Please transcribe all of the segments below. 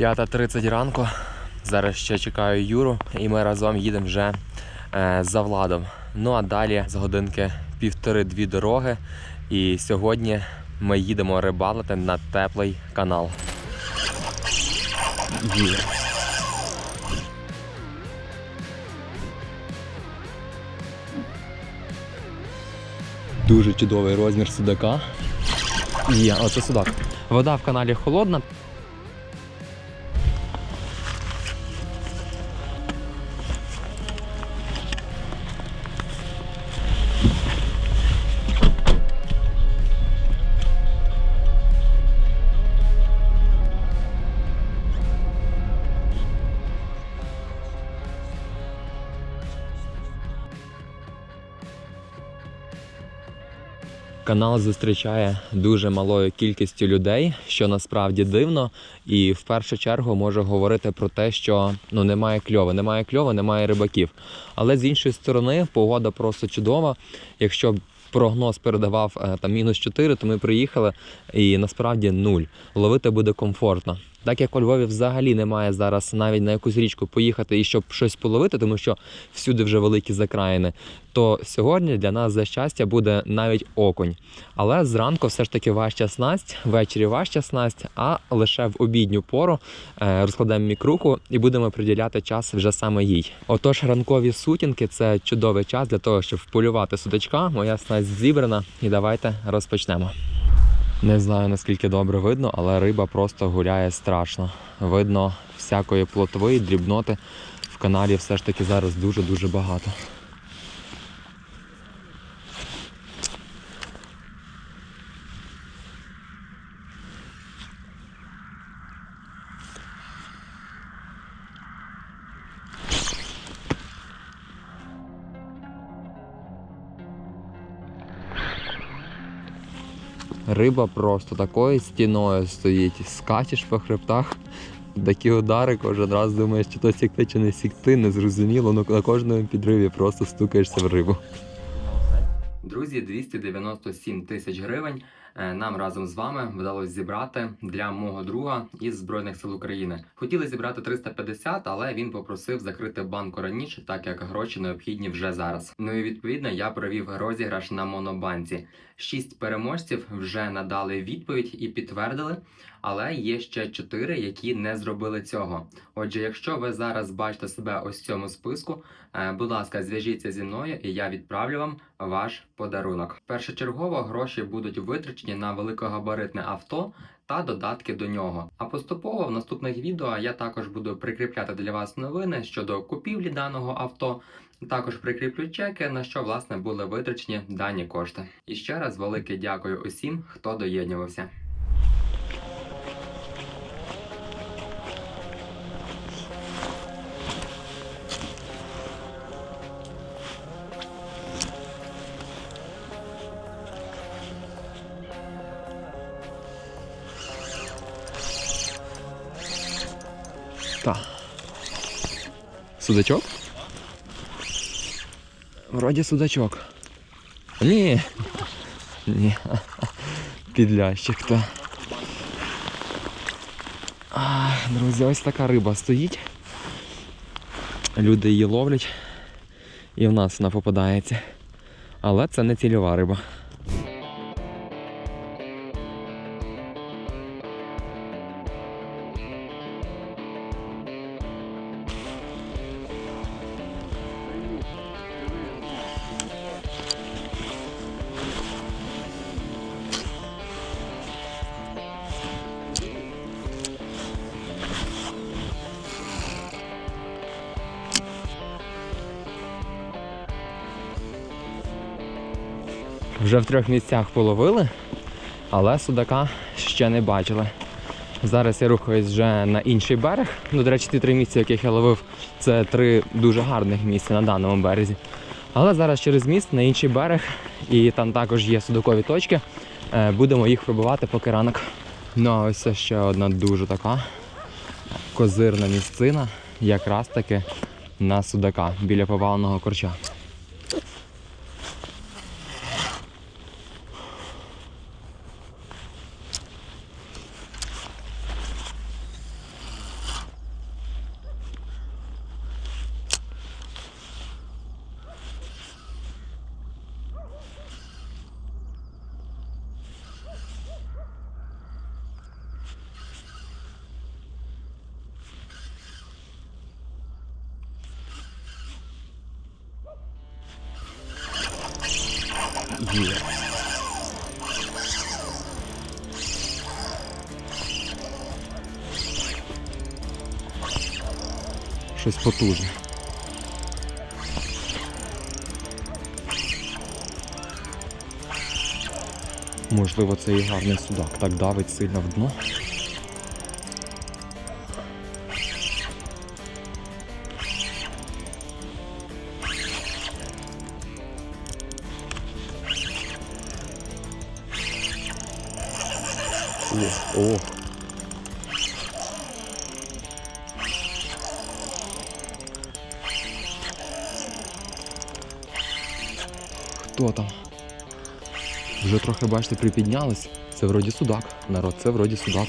5.30 ранку. Зараз ще чекаю Юру, і ми разом їдемо вже е, за владом. Ну а далі з годинки півтори-дві дороги. І сьогодні ми їдемо рибалити на теплий канал. Є. Дуже чудовий розмір судака. Є, оце судак. Вода в каналі холодна. Канал зустрічає дуже малою кількістю людей, що насправді дивно. І в першу чергу можу говорити про те, що ну немає кльови, немає кльови, немає рибаків. Але з іншої сторони, погода просто чудова. Якщо прогноз передавав е, там мінус 4, то ми приїхали і насправді нуль. Ловити буде комфортно. Так як у Львові взагалі немає зараз навіть на якусь річку поїхати і щоб щось половити, тому що всюди вже великі закраїни, то сьогодні для нас за щастя буде навіть окунь. Але зранку все ж таки важча снасть, ввечері важча снасть, а лише в обідню пору е, розкладемо мікруху і будемо приділяти час вже саме їй. Отож, ранкові сутінки це чудовий час для того, щоб вполювати судачка. Моя снасть зібрана, і давайте розпочнемо. Не знаю наскільки добре видно, але риба просто гуляє страшно. Видно всякої плотви і дрібноти в каналі все ж таки зараз дуже-дуже багато. Риба просто такою стіною стоїть, скачеш по хребтах. Такі удари кожен раз думаєш, чи то сікти, чи не сікти, незрозуміло, ну на кожному підриві просто стукаєшся в рибу. Друзі, 297 тисяч гривень нам разом з вами вдалося зібрати для мого друга із Збройних сил України. Хотіли зібрати 350, але він попросив закрити банку раніше, так як гроші необхідні вже зараз. Ну і відповідно я провів розіграш на монобанці. Шість переможців вже надали відповідь і підтвердили, але є ще чотири, які не зробили цього. Отже, якщо ви зараз бачите себе ось в цьому списку, е, будь ласка, зв'яжіться зі мною, і я відправлю вам ваш подарунок. Першочергово гроші будуть витрачені на великогабаритне авто та додатки до нього. А поступово в наступних відео я також буду прикріпляти для вас новини щодо купівлі даного авто. Також прикріплю чеки, на що власне були витрачені дані кошти. І ще раз велике дякую усім, хто доєднювався. Судачок? Вроді судачок. Ні. Ні. Підлящик то. А, друзі, ось така риба стоїть. Люди її ловлять. І в нас вона попадається. Але це не цільова риба. Вже в трьох місцях половили, але судака ще не бачили. Зараз я рухаюсь вже на інший берег. Ну, до речі, ті три місця, яких я ловив, це три дуже гарних місця на даному березі. Але зараз через міст на інший берег, і там також є судакові точки. Е, Будемо їх пробивати поки ранок. Ну а ось ще одна дуже така козирна місцина, якраз таки на судака біля поваленого корча. Щось потужне. Можливо, це і гарний судак. Так давить сильно в дно. Бачите, припіднялись. Це вроді судак. Народ, це вроді судак.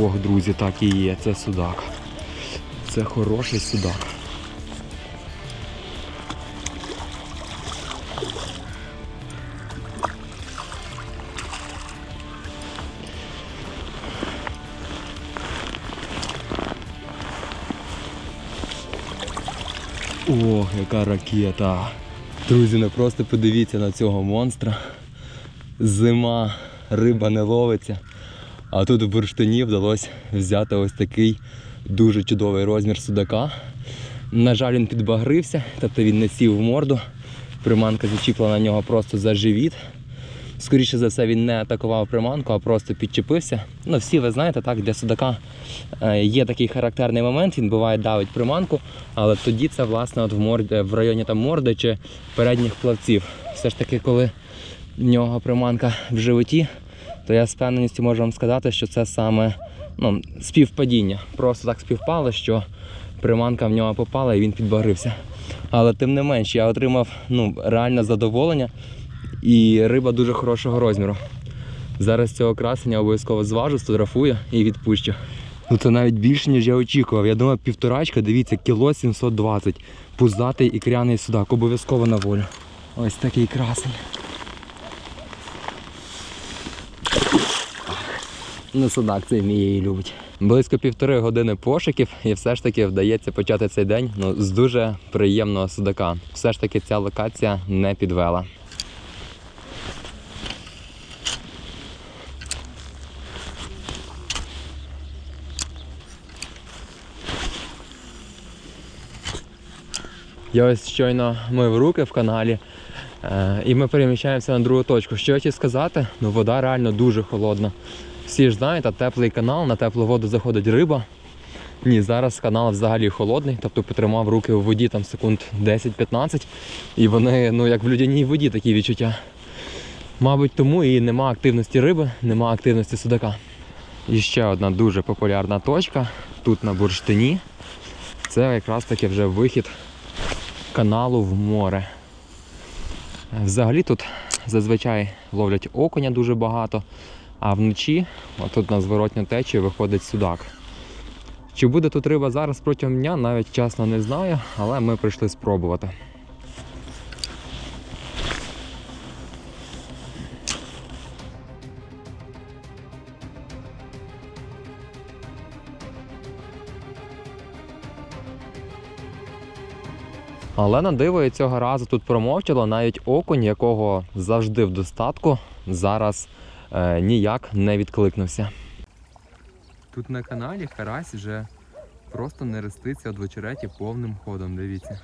Ох, друзі, так і є, це судак. Це хороший судак. Яка ракета. Друзі, ну просто подивіться на цього монстра. Зима, риба не ловиться. А тут в бурштині вдалося взяти ось такий дуже чудовий розмір судака. На жаль, він підбагрився, тобто він не сів в морду. Приманка зачіпла на нього просто за живіт. Скоріше за все, він не атакував приманку, а просто підчепився. Ну, всі ви знаєте, так, для судака е, є такий характерний момент, він буває давить приманку, але тоді це власне от в, морді, в районі там морди чи передніх плавців. Все ж таки, коли в нього приманка в животі, то я з впевненістю можу вам сказати, що це саме ну, співпадіння. Просто так співпало, що приманка в нього попала і він підбагрився. Але тим не менш, я отримав ну, реальне задоволення і риба дуже хорошого розміру. Зараз цього красення обов'язково зважу, сфотографую і відпущу. Ну це навіть більше, ніж я очікував. Я думав, півторачка, дивіться, кіло 720. Пузатий ікряний судак, обов'язково на волю. Ось такий красень. Ну, судак цей вміє її любить. Близько півтори години пошуків, і все ж таки вдається почати цей день ну, з дуже приємного судака. Все ж таки ця локація не підвела. Я ось щойно мив руки в каналі, е, і ми переміщаємося на другу точку. Що я хотів сказати? Ну, вода реально дуже холодна. Всі ж знаєте, теплий канал, на теплу воду заходить риба. Ні, зараз канал взагалі холодний, тобто потримав руки у воді там секунд 10-15, і вони, ну як в людяній воді такі відчуття. Мабуть, тому і нема активності риби, нема активності судака. І ще одна дуже популярна точка тут на бурштині. Це якраз таки вже вихід каналу в море. Взагалі тут зазвичай ловлять окуня дуже багато, а вночі, отут на зворотню течію, виходить судак. Чи буде тут риба зараз протягом дня, навіть чесно не знаю, але ми прийшли спробувати. Але на диво і цього разу тут промовчало навіть окунь, якого завжди в достатку, зараз е, ніяк не відкликнувся. Тут на каналі карась вже просто не реститься від вечереті повним ходом, дивіться.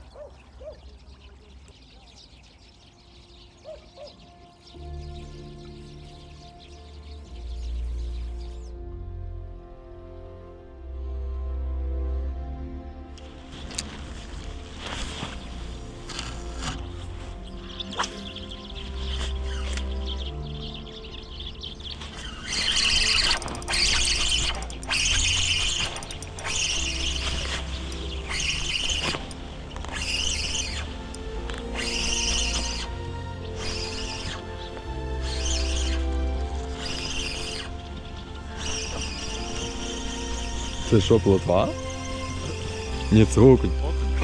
Це що, плотва? Ні, це окунь.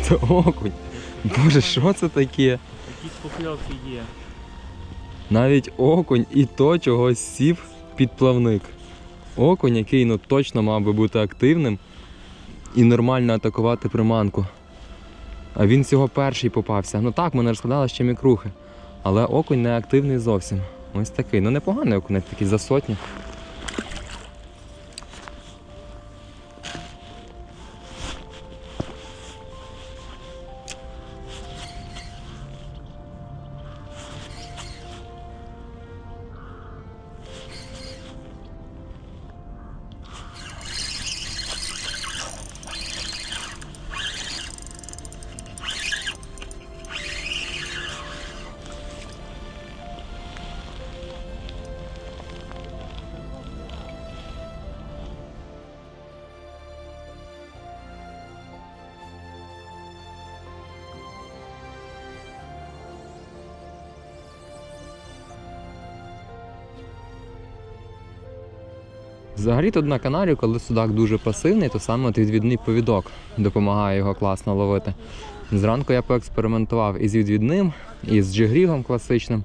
Це окунь. Боже, що це таке? Якісь покльовки є. Навіть окунь і то чогось сів під плавник. окунь, який ну, точно мав би бути активним і нормально атакувати приманку. А він всього перший попався. Ну так, мене розкладали ще мікрухи. Але окунь не активний зовсім. Ось такий. Ну непоганий окунь, такий за сотню. Взагалі тут на каналі, коли судак дуже пасивний, то саме відвідний повідок допомагає його класно ловити. Зранку я поекспериментував із відвідним, і з джигрігом класичним.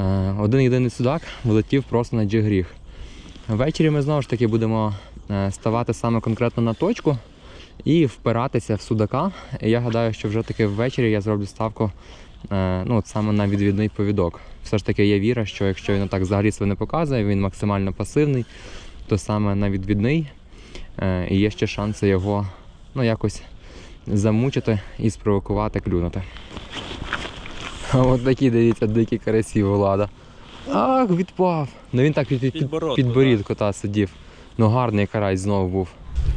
Е, Один єдиний судак влетів просто на джигріг. Ввечері ми знову ж таки будемо е, ставати саме конкретно на точку і впиратися в судака. Я гадаю, що вже таки ввечері я зроблю ставку е, ну, от саме на відвідний повідок. Все ж таки є віра, що якщо він так взагалі не показує, він максимально пасивний, то саме на відвідний е, і є ще шанси його ну, якось замучити і спровокувати клюнути. А от такі, дивіться, дикі карасі влада. Ах, відпав. Ну він так під, під, під, підборідку та сидів. Ну гарний карась знову був.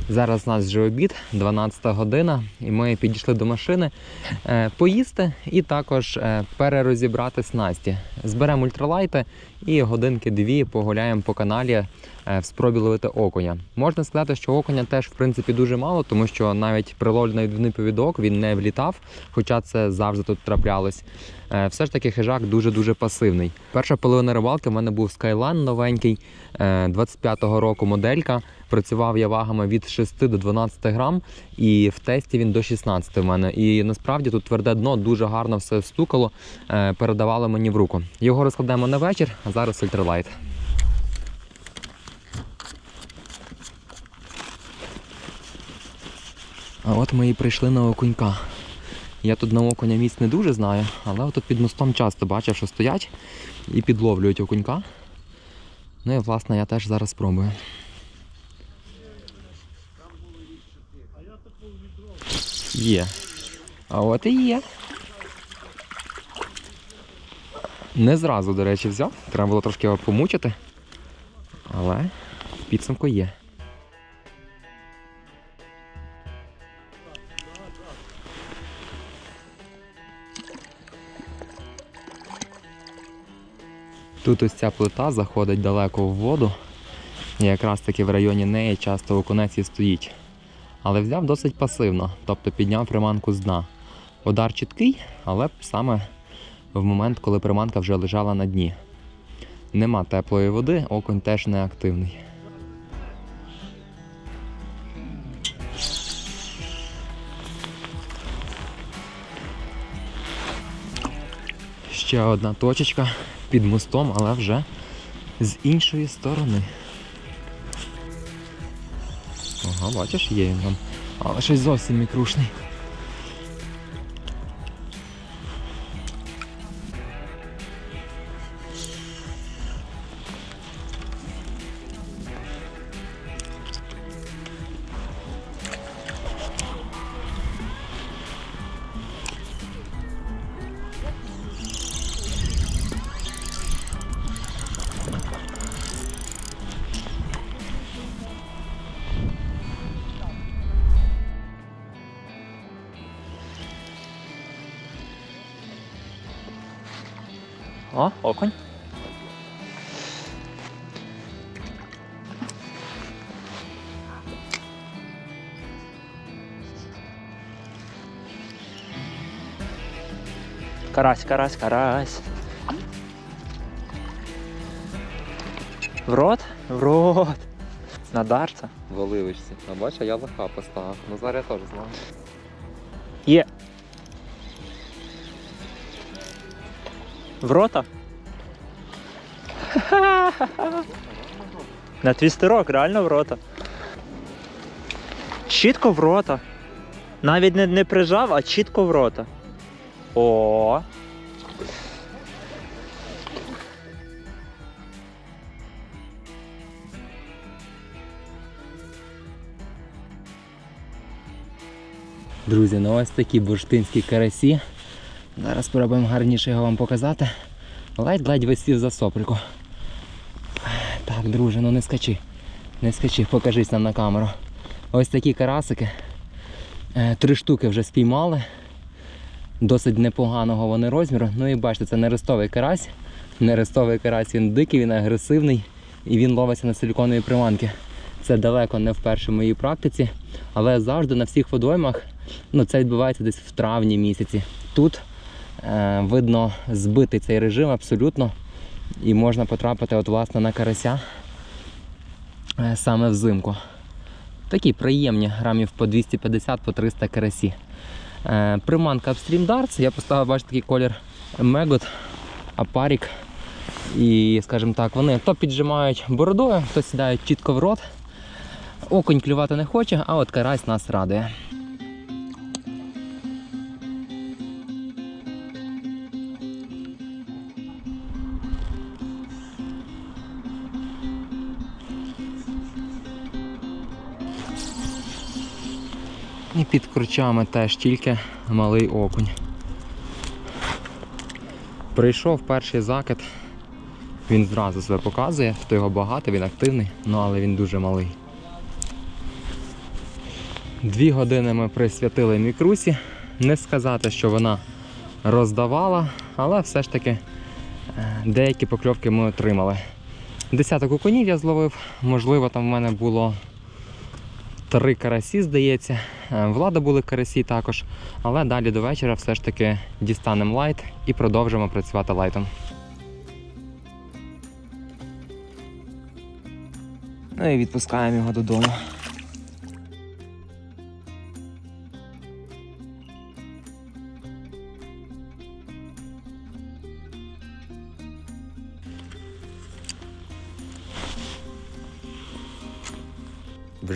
Зараз у нас вже обід, 12 година, і ми підійшли до машини е, поїсти і також е, перерозібрати снасті. Зберемо ультралайти і годинки-дві погуляємо по каналі е, в спробі ловити окуня. Можна сказати, що окуня теж в принципі дуже мало, тому що навіть приловлений відвідний повідок він не влітав, хоча це завжди тут траплялось. Все ж таки хижак дуже-дуже пасивний. Перша половина рибалки в мене був Skyline новенький, е, 25-го року моделька. Працював я вагами від 6 до 12 грам, і в тесті він до 16 в мене. І насправді тут тверде дно дуже гарно все стукало, е, передавало мені в руку. Його розкладемо на вечір, а зараз ультралайт. А от ми і прийшли на окунька. Я тут на окуня місць не дуже знаю, але тут під мостом часто бачив, що стоять і підловлюють окунька. Ну і власне я теж зараз спробую. Є. А от і є. Не зразу, до речі, взяв. Треба було трошки його помучити. Але підсумку є. Тут ось ця плита заходить далеко в воду. І якраз таки в районі неї часто окунець і стоїть. Але взяв досить пасивно, тобто підняв приманку з дна. Удар чіткий, але саме в момент, коли приманка вже лежала на дні. Нема теплої води, окунь теж не активний. Ще одна точечка під мостом, але вже з іншої сторони. Ага, бачиш, є він там. Але щось зовсім мікрушний. О, окунь. Карась, карась, карась. В рот? В рот. На дарца. В оливочці. А бачиш, я лоха поставив. Ну зараз я теж знаю. В рота? На твістерок, реально в рота. Чітко в рота. Навіть не, не прижав, а чітко в рота. О. Друзі, ну ось такі бурштинські карасі. Зараз спробуємо гарніше його вам показати. Ледь-ледь висів за соприку. Так, друже, ну не скачи. Не скачи, покажись нам на камеру. Ось такі карасики. Е, Три штуки вже спіймали. Досить непоганого вони розміру. Ну і бачите, це нерестовий карась. Нерестовий карась він дикий, він агресивний і він ловиться на силіконові приманки. Це далеко не вперше в моїй практиці, але завжди на всіх водоймах ну, це відбувається десь в травні місяці. Тут видно збитий цей режим абсолютно. І можна потрапити от, власне, на карася е, саме взимку. Такі приємні грамів по 250 по 300 карасі. Е, приманка Upstream Darts. Я поставив, бачите, такий колір Мегот, Апарік. І, скажімо так, вони то піджимають бородою, то сідають чітко в рот. Окунь клювати не хоче, а от карась нас радує. І під кручами теж тільки малий окунь. Прийшов перший закид. Він зразу себе показує, що його багато, він активний, ну але він дуже малий. Дві години ми присвятили мікрусі. Не сказати, що вона роздавала, але все ж таки е, деякі покльовки ми отримали. Десяток окунів я зловив, можливо, там в мене було три карасі, здається. Е, Влада були карасі також. Але далі до вечора все ж таки дістанемо лайт і продовжимо працювати лайтом. Ну і відпускаємо його додому.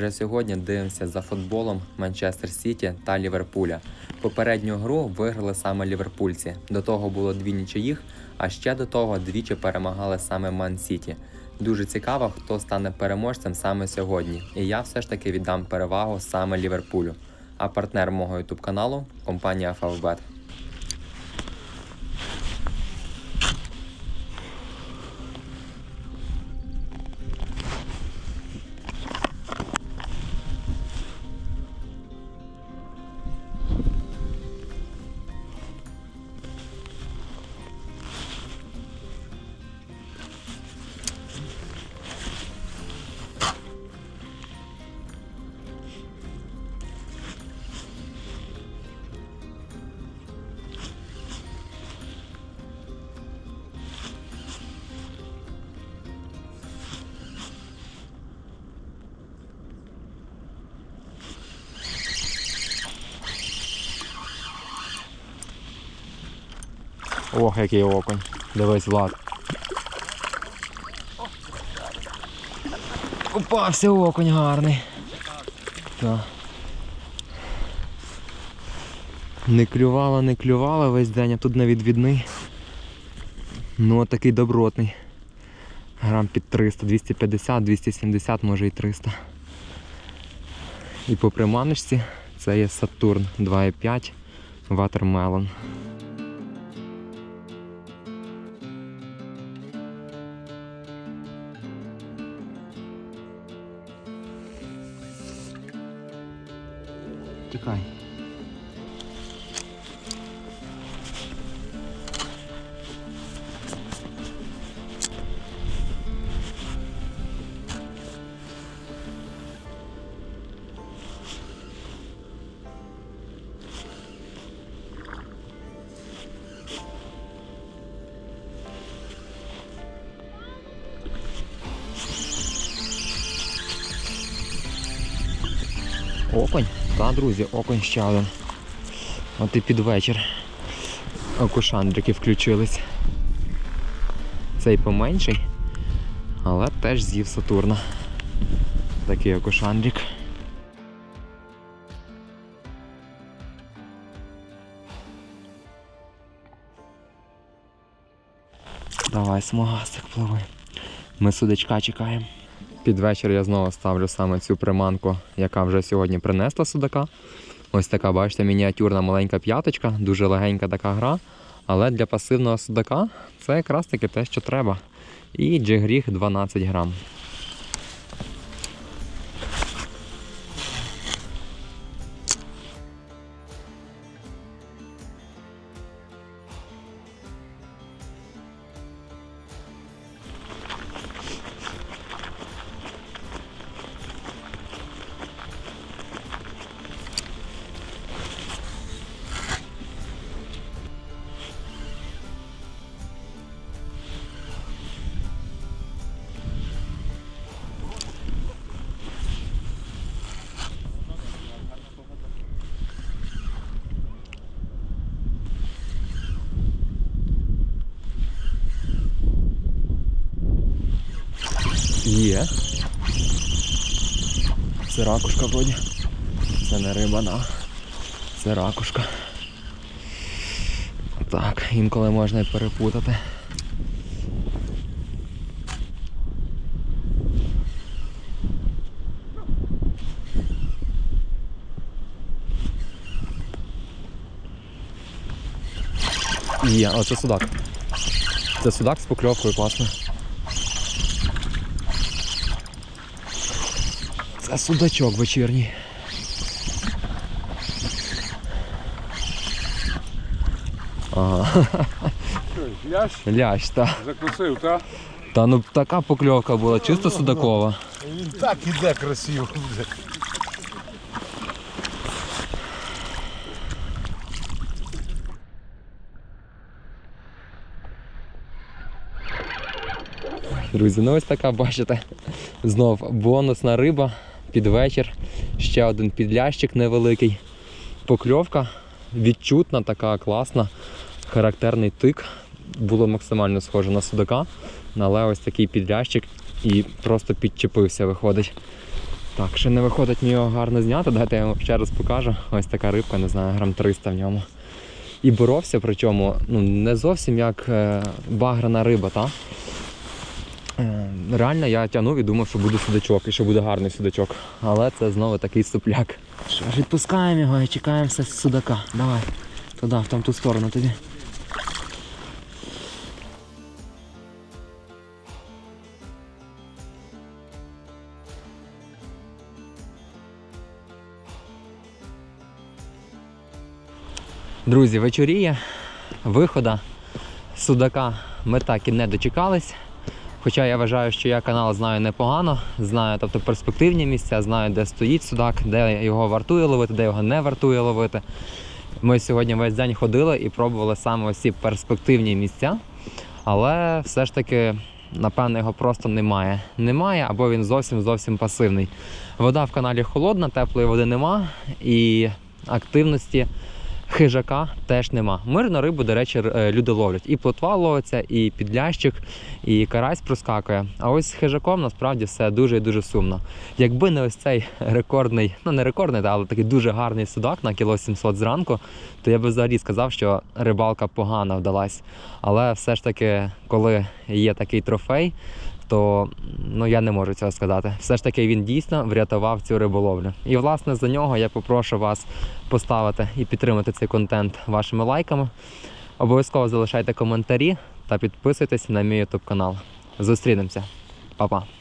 Вже сьогодні дивимося за футболом Манчестер Сіті та Ліверпуля. Попередню гру виграли саме ліверпульці. До того було дві нічиїх, а ще до того двічі перемагали саме Ман Сіті. Дуже цікаво, хто стане переможцем саме сьогодні. І я все ж таки віддам перевагу саме Ліверпулю. А партнер мого ютуб каналу компанія Favbet. Ох, який окунь. Дивись, Влад. Упався окунь гарний. Так. Не клювала, не клювала весь день, а тут на відвідний. Ну такий добротний. Грам під 300, 250, 270, може і 300. І по приманочці це є Сатурн 2,5 Watermelon. Тікай. Окунь? Та, друзі, окунь ще. От і під вечір. Окушандрики включились. Цей поменший, Але теж з'їв Сатурна. Такий окошандрік. Давай, смугастик пливи. Ми судачка чекаємо. Під вечір я знову ставлю саме цю приманку, яка вже сьогодні принесла судака. Ось така, бачите, мініатюрна маленька п'яточка, дуже легенька така гра. Але для пасивного судака це якраз таки те, що треба. І джигріх 12 грам. Є. Це ракушка вроді. Це не риба, да. Це ракушка. Так, інколи можна і перепутати. Є, о, це судак. Це судак з покльовкою, класно. Це судачок вечірній. Ага, Лящ лящ, та. закусив, так? Та ну така покльовка була, чисто судакова. Він так іде красиво. Друзі, ну ось така, бачите, знов бонусна риба під вечір. Ще один підлящик невеликий. Покльовка відчутна, така класна, характерний тик. Було максимально схоже на судака, але ось такий підлящик і просто підчепився, виходить. Так, ще не виходить мені його гарно зняти. Дайте я вам ще раз покажу. Ось така рибка, не знаю, грам 300 в ньому. І боровся, причому ну, не зовсім як е, баграна риба, та? Е, Реально я тягнув і думав, що буде судачок і що буде гарний судачок. Але це знову такий супляк. Що ж, відпускаємо його і чекаємо все з судака. Давай. Туди, в там ту сторону тобі. Друзі, вечоріє, вихода судака ми так і не дочекались. Хоча я вважаю, що я канал знаю непогано, знаю тобто перспективні місця, знаю, де стоїть судак, де його вартує ловити, де його не вартує ловити. Ми сьогодні весь день ходили і пробували саме ось ці перспективні місця, але все ж таки, напевно, його просто немає. Немає або він зовсім зовсім пасивний. Вода в каналі холодна, теплої води нема і активності хижака теж нема. Мирно рибу, до речі, е, люди ловлять. І плотва ловиться, і підлящик, і карась проскакує. А ось з хижаком насправді все дуже і дуже сумно. Якби не ось цей рекордний, ну не рекордний, але такий дуже гарний судак на кіло 700 зранку, то я би взагалі сказав, що рибалка погано вдалась. Але все ж таки, коли є такий трофей, то ну я не можу цього сказати. Все ж таки він дійсно врятував цю риболовлю. І власне за нього я попрошу вас поставити і підтримати цей контент вашими лайками. Обов'язково залишайте коментарі та підписуйтесь на мій YouTube канал. Зустрінемося. Па-па!